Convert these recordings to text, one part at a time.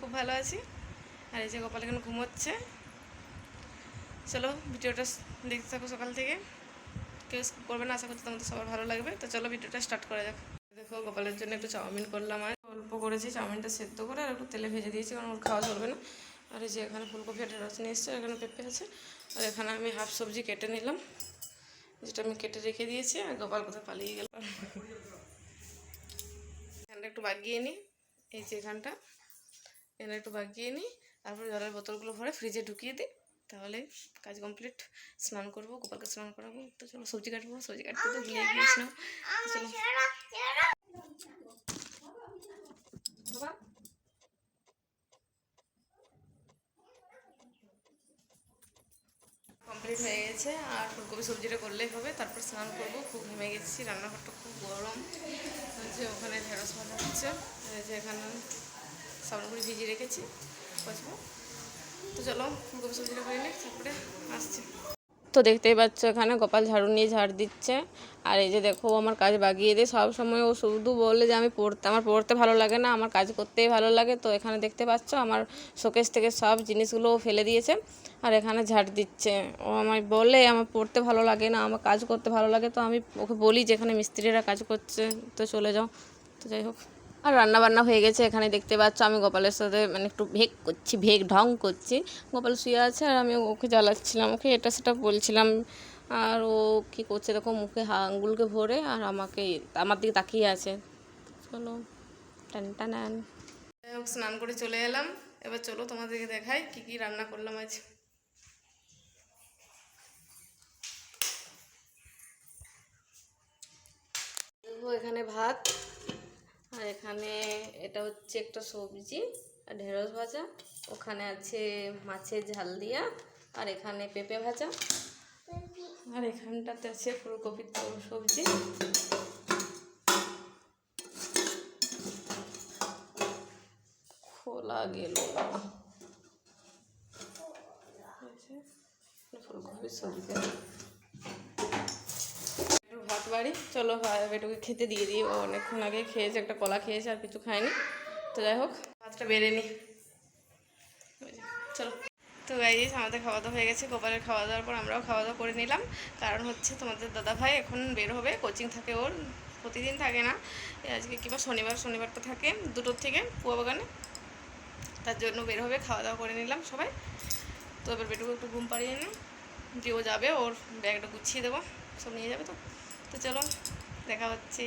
খুব ভালো আছি। আর এই যে গোপাল এখানে ঘুমোচ্ছে। চলো, ভিডিওটা দেখতে থাকো সকাল থেকে। কেউ করবে না, আশা করছি তোমাদের সবার ভালো লাগবে। তো চলো, ভিডিওটা স্টার্ট করা যাক। দেখো, গোপালের জন্য একটু চাউমিন করলাম আর অল্প করেছি, চাউমিনটা সেদ্ধ করে আর একটু তেলে ভেজে দিয়েছি, কারণ ওর খাওয়া চলবে না। আর এই যে এখানে ফুলকপি আর ঢেঁড়স নিয়ে এসছে, এখানে পেঁপে আছে। আর এখানে আমি হাফ সবজি কেটে নিলাম, যেটা আমি কেটে রেখে দিয়েছি। আর গোপাল কোথায় পালিয়ে গেল? এখানটা একটু বাগিয়ে নিই। এই যে এখানটা। এখানে একটু বাগিয়ে নিই। তারপরে জলের বোতলগুলো ভরে ফ্রিজে ঢুকিয়ে দিই। তাহলে কাজ কমপ্লিট স্নান করব, গোপালকে স্নান করাবো। তো চলো সবজি কাটবো, সবজি কাটতে তো ভুলে গিয়েছিলাম। চলো। কমপ্লিট হয়ে গেছে, আর ফুলকপি সবজিটা করলেই হবে। তারপর স্নান করব, খুব ঘেমে গেছি, রান্নাঘরটা খুব গরম। যে ওখানে ঢেঁড়স ভাজা হচ্ছে যে এখানে সাবনগুড়ি ভিজিয়ে রেখেছি। বসবো। তো চলো, ফুলকপি সবজিটা করে নিই, তারপরে আসছি। তো দেখতেই পাচ্ছ এখানে গোপাল ঝাড়ু নিয়ে ঝাড় দিচ্ছে। আর এই যে দেখো আমার কাজ বাগিয়ে দিয়ে। সব সময় ও শুধু বলে যে, আমি পড়তে, আমার পড়তে ভালো লাগে না, আমার কাজ করতেই ভালো লাগে। তো এখানে দেখতে পাচ্ছ, আমার শোকেস থেকে সব জিনিসগুলো ও ফেলে দিয়েছে আর এখানে ঝাড় দিচ্ছে। ও আমায় বলে, আমার পড়তে ভালো লাগে না, আমার কাজ করতে ভালো লাগে। তো আমি ওকে বলি যে এখানে মিস্ত্রিরা কাজ করছে, তো চলে যাও। তো যাই হোক। আর রান্না বান্না হয়ে গেছে, এখানে দেখতে পাচ্ছ আমি গোপালের সাথে মানে একটু ভেগ করছি ভেগ ঢং করছি। গোপাল শুয়ে আছে আর আমি ওকে জ্বালাচ্ছিলাম, ওকে এটা সেটা বলছিলাম। আর ও কী করছে দেখো, মুখে হা- আঙ্গুলকে ভরে আর আমাকে আমার দিকে তাকিয়ে আছে। চলো, টান হোক, স্নান করে চলে এলাম। এবার চলো তোমাদেরকে দেখাই কি কি রান্না করলাম আজ। এখানে ভাত আর এখানে এটা হচ্ছে একটা সবজি আর ঢেঁড়স ভাজা। ওখানে আছে মাছের ঝাল দিয়া আর এখানে পেঁপে ভাজা। আর এখানটাতে আছে ফুলকপির সবজি। খোলা গেল। ফুলকপির সবজি। বাড়ি। চলো বেটুকে খেতে দিয়ে দিই। ও অনেকক্ষণ আগে খেয়েছে, একটা কলা খেয়েছে, আর কিছু খায়নি। তো যাই হোক, ভাতটা বেড়ে নি। চলো। তো গাইজ আমাদের খাওয়া দাওয়া হয়ে গেছে। গোপালের খাওয়া দাওয়ার পর আমরাও খাওয়া দাওয়া করে নিলাম। কারণ হচ্ছে তোমাদের দাদা ভাই এখন বের হবে। কোচিং থাকে ওর, প্রতিদিন থাকে না। আজকে কিংবা শনিবার শনিবারটা থাকে দুটোর থেকে পুয়া বাগানে। তার জন্য বের হবে খাওয়া দাওয়া করে নিলাম সবাই। তো এবার বেটুকে একটু ঘুম পাড়িয়ে নিই যে ও যাবে, ওর ব্যাগটা গুছিয়ে দেবো। সব নিয়ে যাবে তো? তো চলো, দেখা হচ্ছে।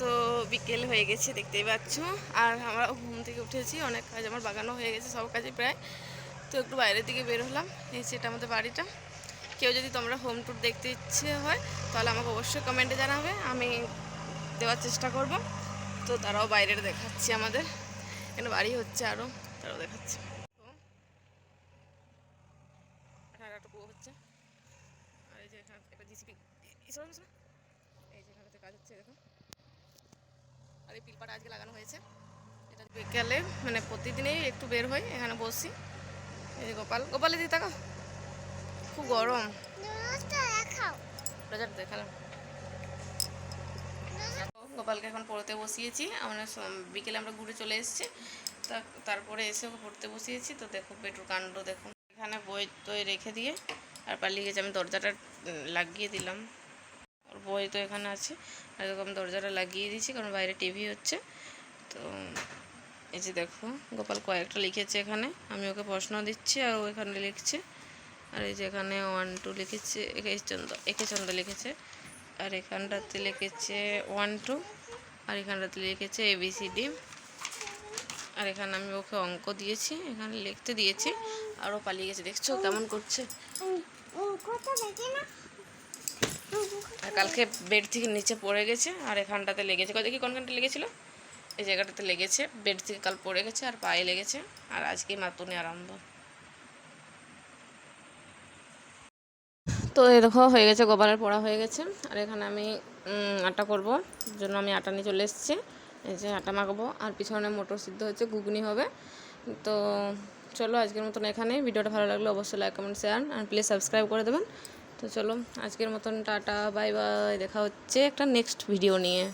তো বিকেল হয়ে গেছে, দেখতেই পাচ্ছ। আর আমরা ঘুম থেকে উঠেছি, অনেক কাজ আমার বাগানও হয়ে গেছে, সব কাজে প্রায়। তো একটু বাইরের দিকে বের হলাম, এই সেটা আমাদের বাড়িটা। কেউ যদি তোমরা হোম ট্যুর দেখতে ইচ্ছে হয়, তাহলে আমাকে অবশ্যই কমেন্টে জানাবে, আমি দেওয়ার চেষ্টা করব। তো তারাও বাইরের দেখাচ্ছি আমাদের, এখানে বাড়ি হচ্ছে আরও তারাও দেখাচ্ছে। হচ্ছে। আর এই যে একটা জিসিপি এই যে এখানে কাজ হচ্ছে দেখো। আর এই পিলপাটা আজকে লাগানো হয়েছে। এটা বিকালে মানে প্রতিদিনেই একটু বের হই এখানে বসি। এই গোপাল। গোপালের দিকে তাকাও। খুব গরম। বাজার দেখালাম। গোপালকে এখন পড়তে বসিয়েছি। আমরা বিকেলে আমরা ঘুরে চলে এসেছি। তারপরে এসে ওকে পড়তে বসিয়েছি। তো দেখো পেটুর কাণ্ড দেখো। এখানে বই টই রেখে দিয়ে আর পালিয়ে গেছে। আমি দরজাটা লাগিয়ে দিলাম। বই তো এখানে আছে। আর আমি দরজাটা লাগিয়ে দিয়েছি, কারণ বাইরে টিভি হচ্ছে। তো এই যে দেখো, গোপাল কয়েকটা লিখেছে এখানে। আমি ওকে প্রশ্ন দিচ্ছি আর ও এখানে লিখছে। আর এই যে এখানে ওয়ান টু লিখেছে একে চন্দ্র একে চন্দ্র লিখেছে। আর এখানটাতে লিখেছে ওয়ান টু আর এখানটাতে লিখেছে এবিসিডি আর এখানে আমি ওকে অঙ্ক দিয়েছি, এখানে লিখতে দিয়েছি। আরও পালিয়ে গেছে, দেখছ কেমন করছে? কালকে বেড থেকে নিচে পড়ে গেছে, আর এখানটাতে লেগেছে। কত দেখি কোনখানটা লেগেছিল? এই জায়গাটাতে লেগেছে, বেড থেকে কাল পড়ে গেছে, আর পায়ে লেগেছে, আর আজকে মাতুনি আরম্ভ। তো দেখো, হয়ে গেছে গোপালের পড়া হয়ে গেছে। আর এখানে আমি আটা করব জন্য আমি আটা নিয়ে চলে এসেছি। এই যে আটা মাখবো, আর পিছনে মোটর সিদ্ধ হচ্ছে ঘুগনি হবে। তো চলো, আজকের মতন এখানে ভিডিওটা ভালো লাগলে অবশ্যই লাইক কমেন্ট শেয়ার আর প্লিজ সাবস্ক্রাইব করে দেবেন। তো চলো আজকের মতন টাটা বাই বাই দেখা হচ্ছে একটা নেক্সট ভিডিও নিয়ে।